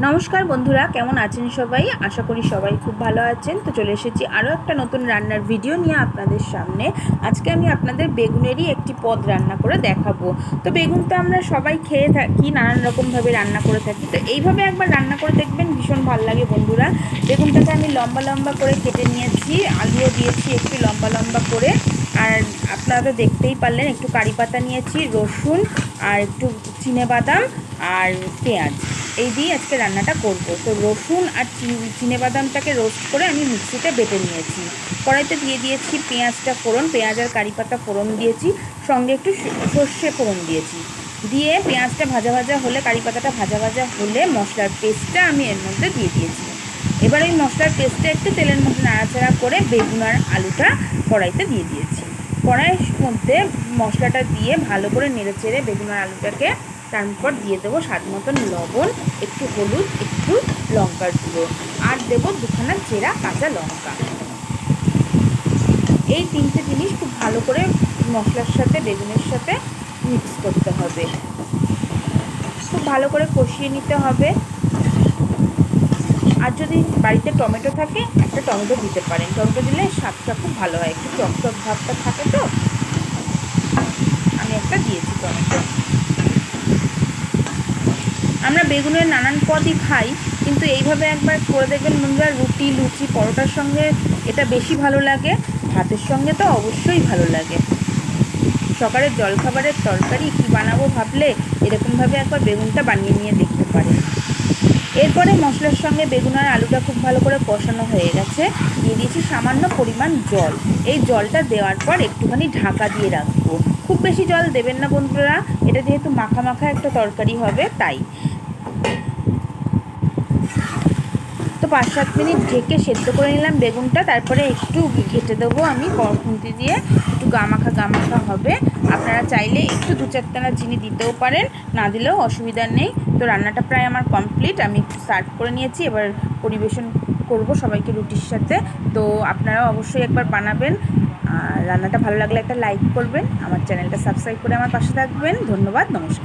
নমস্কার বন্ধুরা, কেমন আছেন সবাই? আশা করি সবাই খুব ভালো আছেন। তো চলে এসেছি আরও একটা নতুন রান্নার ভিডিও নিয়ে আপনাদের সামনে। আজকে আমি আপনাদের বেগুনেরই একটি পদ রান্না করে দেখাবো। তো বেগুন তো আমরা সবাই খেয়ে থাকি নানান রকমভাবে রান্না করে থাকি? তো এইভাবে একবার রান্না করে দেখবেন ভীষণ ভালো লাগে বন্ধুরা। বেগুনটাকে আমি লম্বা লম্বা করে কেটে নিয়েছি। আলুও দিয়েছি একটু লম্বা লম্বা করে। আর আপনারা তো দেখতেই পারলেন, একটু কারি পাতা নিয়েছি, রসুন আর একটু চিনে বাদাম আর পেঁয়াজ। এই দিয়ে আজকে রান্নাটা করব। তো রসুন আর চিনে বাদামটাকে রোস্ট করে আমি মিক্সিতে বেটে নিয়েছি। কড়াইতে দিয়ে দিয়েছি পেঁয়াজটা ফোড়ন, পেঁয়াজ আর কারি পাতা ফোড়ন দিয়েছি, সঙ্গে একটু সর্ষে ফোড়ন দিয়েছি। দিয়ে পেঁয়াজটা ভাজা ভাজা হলে, কারি পাতাটা ভাজা ভাজা হলে মশলার পেস্টটা আমি এর মধ্যে দিয়ে দিয়েছি। এবার ওই মশলার পেস্টটা একটু তেলের মধ্যে নাড়াচাড়া করে বেগুন আর আলুটা কড়াইতে দিয়ে দিয়েছি। কড়াইয়ের মধ্যে মশলাটা দিয়ে ভালো করে নেড়ে চেড়ে বেগুন আর আলুটাকে তারপর দিয়ে দেবো স্বাদ মতন লবণ, একটু হলুদ, একটু লঙ্কার গুঁড়ো আর দেবো দুখানা চেরা কাঁচা লঙ্কা। এই তিনটে জিনিস খুব ভালো করে মশলার সাথে, বেগুনের সাথে মিক্স করতে হবে। খুব ভালো করে কষিয়ে নিতে হবে। আর যদি বাড়িতে টমেটো থাকে, একটা টমেটো দিতে পারেন। টমেটো দিলে স্বাদটা খুব ভালো হয়। একটু টক ভাবটা থাকে তো। আমি একটা দিয়েছি টমেটো। আমরা বেগুনের নানান পদই খাই, কিন্তু এইভাবে একবার করে দেখবেন বন্ধুরা, রুটি, লুচি, পরোটার সঙ্গে এটা বেশি ভালো লাগে। ভাতের সঙ্গে তো অবশ্যই ভালো লাগে। সকালের জলখাবারের তরকারি কী বানাবো ভাবলে এরকমভাবে একবার বেগুনটা বানিয়ে নিয়ে দেখতে পারে এরপরে মশলার সঙ্গে বেগুন আর আলুটা খুব ভালো করে কষানো হয়ে গেছে। দিয়ে দিয়েছি সামান্য পরিমাণ জল। এই জলটা দেওয়ার পর একটুখানি ঢাকা দিয়ে রাখব। খুব বেশি জল দেবেন না বন্ধুরা। এটা যেহেতু মাখা মাখা একটা তরকারি হবে, তাই। পাঁচ সাত মিনিট ঢেকে সেদ্ধ করে নিলাম বেগুনটা, তারপরে একটু ঘেটে দেবো আমি খুন্তি দিয়ে, একটু গামাখা গামাখা হবে। আপনারা চাইলে একটু দু চারটানা চিনি দিতেও পারেন, না দিলেও অসুবিধা নেই। তো রান্নাটা প্রায় আমার কমপ্লিট, আমি সার্ভ করে নিয়েছি, এবার পরিবেশন করব সবাইকে রুটির সাথে। তো আপনারা অবশ্যই একবার বানাবেন। আর রান্নাটা ভালো লাগলে একটা লাইক করবেন, আমার চ্যানেলটা সাবস্ক্রাইব করে আমার পাশে থাকবেন। ধন্যবাদ, নমস্কার।